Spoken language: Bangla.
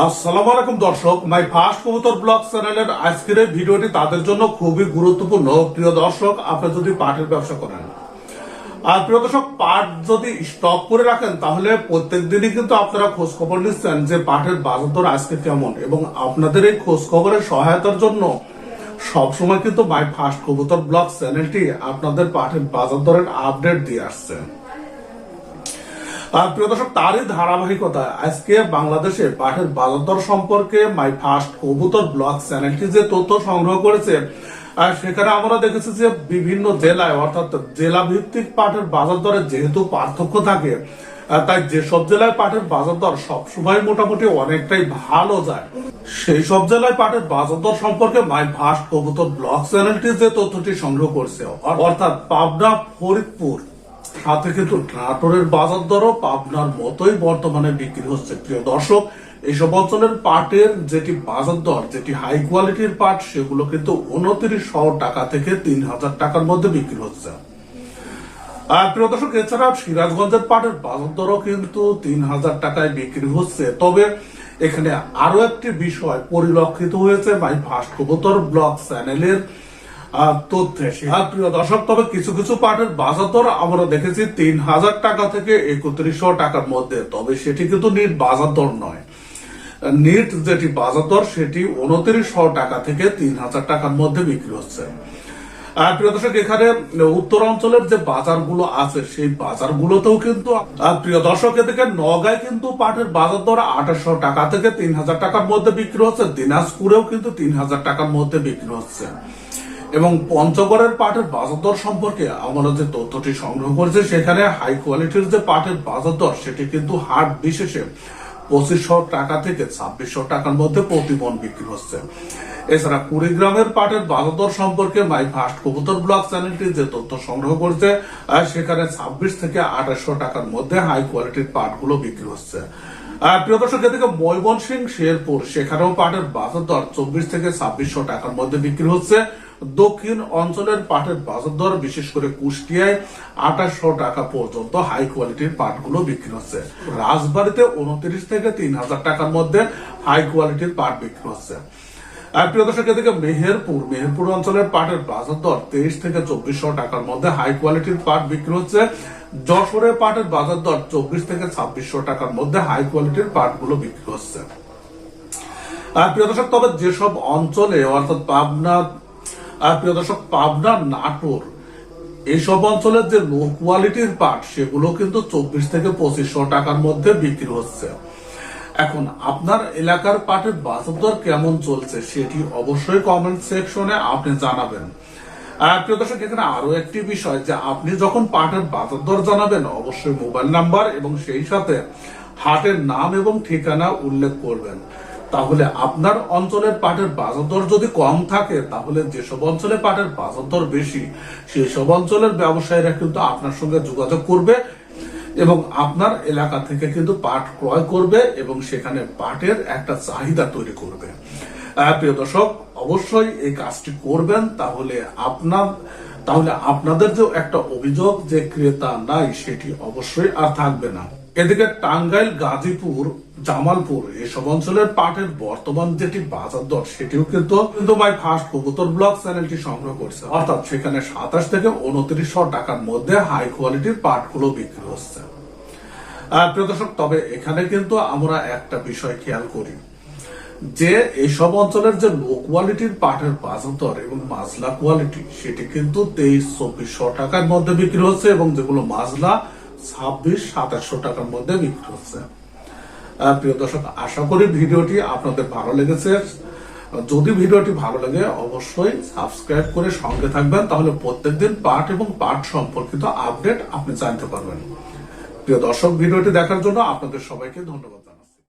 আসসালামু আলাইকুম দর্শক, মাই ফার্স্ট কবুতর ব্লগ চ্যানেলের আজকের ভিডিওটি তাদের জন্য খুবই গুরুত্বপূর্ণ। প্রিয় দর্শক, আপনি যদি পাটের ব্যবসা করেন, আর প্রিয় দর্শক, পাট যদি স্টক করে রাখেন, তাহলে প্রত্যেক দিনই কিন্তু আপনারা খোঁজ খবর নিচ্ছেন যে পাটের বাজার দর আজকে কেমন, এবং আপনাদের এই খোঁজ খবরের সহায়তার জন্য সবসময় কিন্তু মাই ফার্স্ট কবুতর ব্লগ চ্যানেলটি আপনাদের পাটের বাজার দরের আপডেট দিয়ে আসছে। প্রিয় দর্শক, তারই ধারাবাহিকতা, আজকে বাংলাদেশে পাটের বাজার দর সম্পর্কে মাই ফার্স্ট কবুতর ব্লগ চ্যানেলটি যে তথ্য সংগ্রহ করেছে সেখানে আমরা দেখেছি যে বিভিন্ন জেলায়, অর্থাৎ জেলা ভিত্তিক পাঠের বাজার দরে যেহেতু পার্থক্য থাকে তাই যেসব জেলায় পাটের বাজার দর সবসময় মোটামুটি অনেকটাই ভালো যায়। সেই সব জেলায় পাটের বাজার দর সম্পর্কে মাই ফার্স্ট কবুতর ব্লগ চ্যানেলটি যে তথ্যটি সংগ্রহ করছে, অর্থাৎ পাবনা ফরিদপুর। সাথে কিন্তু নাটোরের বাজার দরও পাবনার মতোই বর্তমানে বিক্রি হচ্ছে। প্রিয় দর্শক এইসব অঞ্চলের পাটের যেটি বাজার দর, যেটি হাই কোয়ালিটির পাট, সেগুলো কিন্তু উনত্রিশশো টাকা থেকে তিন হাজার টাকার মধ্যে বিক্রি হচ্ছে। আর প্রিয় দর্শক, এছাড়া সিরাজগঞ্জের পাটের বাজার দরও কিন্তু তিন হাজার টাকায় বিক্রি হচ্ছে। তবে এখানে আরও একটি বিষয় পরিলক্ষিত হয়েছে মাই ফার্স্ট কবুতর ব্লগ চ্যানেলের তথ্যে আর প্রিয় কিছু কিছু পাটের বাজার দর আমরা দেখেছি তিন হাজার টাকা থেকে একত্রিশশো টাকার মধ্যে। তবে সেটি কিন্তু নিট বাজার দর নয়। নিট যেটি বাজার দর, সেটি উনত্রিশশো টাকা থেকে তিন হাজার টাকার মধ্যে বিক্রি হচ্ছে। প্রিয় দর্শক, এখানে উত্তর অঞ্চলের যে বাজারগুলো আছে, সেই বাজারগুলোতেও কিন্তু প্রিয় দর্শক, এদিকে নগায় কিন্তু পাটের বাজার দর আঠাশশো টাকা থেকে তিন হাজার টাকার মধ্যে বিক্রি হচ্ছে। দিনাজপুরেও কিন্তু তিন হাজার টাকার মধ্যে বিক্রি হচ্ছে। এবং পঞ্চগড়ের পাটের বাজার দর সম্পর্কে আমরা যে তথ্যটি সংগ্রহ করেছি, সেখানে হাই কোয়ালিটির যে পাটের বাজার দর, সেটি কিন্তু হাট বিশেষে পঁচিশশো টাকা থেকে ছাব্বিশশো টাকার মধ্যে প্রতি মন বিক্রি হচ্ছে। এছাড়া কুড়িগ্রামের পাটের বাজার দর সম্পর্কে মাই ফার্স্ট কবুতর ব্লগ চ্যানেলটি যে তথ্য সংগ্রহ করেছে সেখানে ছাব্বিশ থেকে আঠাশশো টাকার মধ্যে হাই কোয়ালিটির পাটগুলো বিক্রি হচ্ছে। প্রিয় দর্শক, এদিকে ময়মনসিং শেরপুর, সেখানেও পাটের বাজার দর চব্বিশ থেকে ছাব্বিশশো টাকার মধ্যে বিক্রি হচ্ছে। দক্ষিণ অঞ্চলের পাটের বাজার দর, বিশেষ করে কুষ্টিয়ায় আঠাশশো টাকা পর্যন্ত হাই কোয়ালিটির পাটগুলো বিক্রি হচ্ছে। রাজবাড়িতে উনত্রিশ থেকে তিন হাজার টাকার মধ্যে হাই কোয়ালিটির পাট বিক্রি হচ্ছে। প্রিয় দর্শক, এদিকে মেহেরপুর মেহেরপুর অঞ্চলের পাটের বাজার দর তেইশ থেকে চব্বিশশো টাকার মধ্যে হাই কোয়ালিটির পাট বিক্রি হচ্ছে। যশোরে পাটের বাজার দর চব্বিশ থেকে ছাব্বিশশো টাকার মধ্যে হাই কোয়ালিটির পাটগুলো বিক্রি হচ্ছে। প্রিয় দর্শক, তবে যেসব অঞ্চলে, অর্থাৎ পাবনা আর প্রিয় দর্শক পাবনা নাটোর এইসব অঞ্চলের যে লো কোয়ালিটির পাট, সেগুলো কিন্তু চব্বিশ থেকে পঁচিশশো টাকার মধ্যে বিক্রি হচ্ছে। এখন আপনার এলাকার পাটের বাজার দর কেমন চলছে, সেটি অবশ্যই কমেন্ট সেকশনে আপনি জানাবেন। প্রিয় দর্শক, এখানে আরও একটি বিষয়, যে আপনি যখন পাটের বাজার দর জানাবেন, অবশ্যই মোবাইল নাম্বার এবং সেই সাথে হাটের নাম এবং ঠিকানা উল্লেখ করবেন। তাহলে আপনার অঞ্চলের পাটের বাজার দর যদি কম থাকে, তাহলে যেসব অঞ্চলে পাটের বাজার দর বেশি সেই সব অঞ্চলের ব্যবসায়ীরা কিন্তু আপনার সঙ্গে যোগাযোগ করবে এবং আপনার এলাকা থেকে কিন্তু পাট ক্রয় করবে এবং সেখানে পাটের একটা চাহিদা তৈরি করবে। প্রিয় দর্শক, অবশ্যই এই কাজটি করবেন, তাহলে আপনার, তাহলে আপনাদের যে একটা অভিযোগ যে ক্রেতা নাই, সেটি অবশ্যই আর থাকবে না। এদিকে টাঙ্গাইল, গাজীপুর, জামালপুর এসব অঞ্চলের পাটের বর্তমান যেটি বাজার দর, সেটিও কিন্তু কিন্তু ফার্স্ট কবুতর ব্লগ চ্যানেলটি সংগ্রহ করছে। অর্থাৎ সেখানে সাতাশ থেকে উনত্রিশশো টাকার মধ্যে হাই কোয়ালিটির পাটগুলো বিক্রি হচ্ছে। আর প্রিয় দর্শক, তবে এখানে কিন্তু আমরা একটা বিষয় খেয়াল করি যে এইসব অঞ্চলের যে লো কোয়ালিটির পাটের বাজার দর এবং মাজলা কোয়ালিটি সেটি কিন্তু তেইশ, চব্বিশশো টাকার মধ্যে বিক্রি হচ্ছে এবং যেগুলো মাজলা ছাব্বিশ, সাতাশশো টাকার মধ্যে বিক্রি হচ্ছে। প্রিয় দর্শক, আশা করি ভিডিওটি আপনাদের ভালো লেগেছে। যদি ভিডিওটি ভালো লাগে, অবশ্যই সাবস্ক্রাইব করে সঙ্গে থাকবেন, তাহলে প্রত্যেকদিন পাঠ এবং পাঠ সম্পর্কিত আপডেট আপনি জানতে পারবেন। প্রিয় দর্শক, ভিডিওটি দেখার জন্য আপনাদের সবাইকে ধন্যবাদ।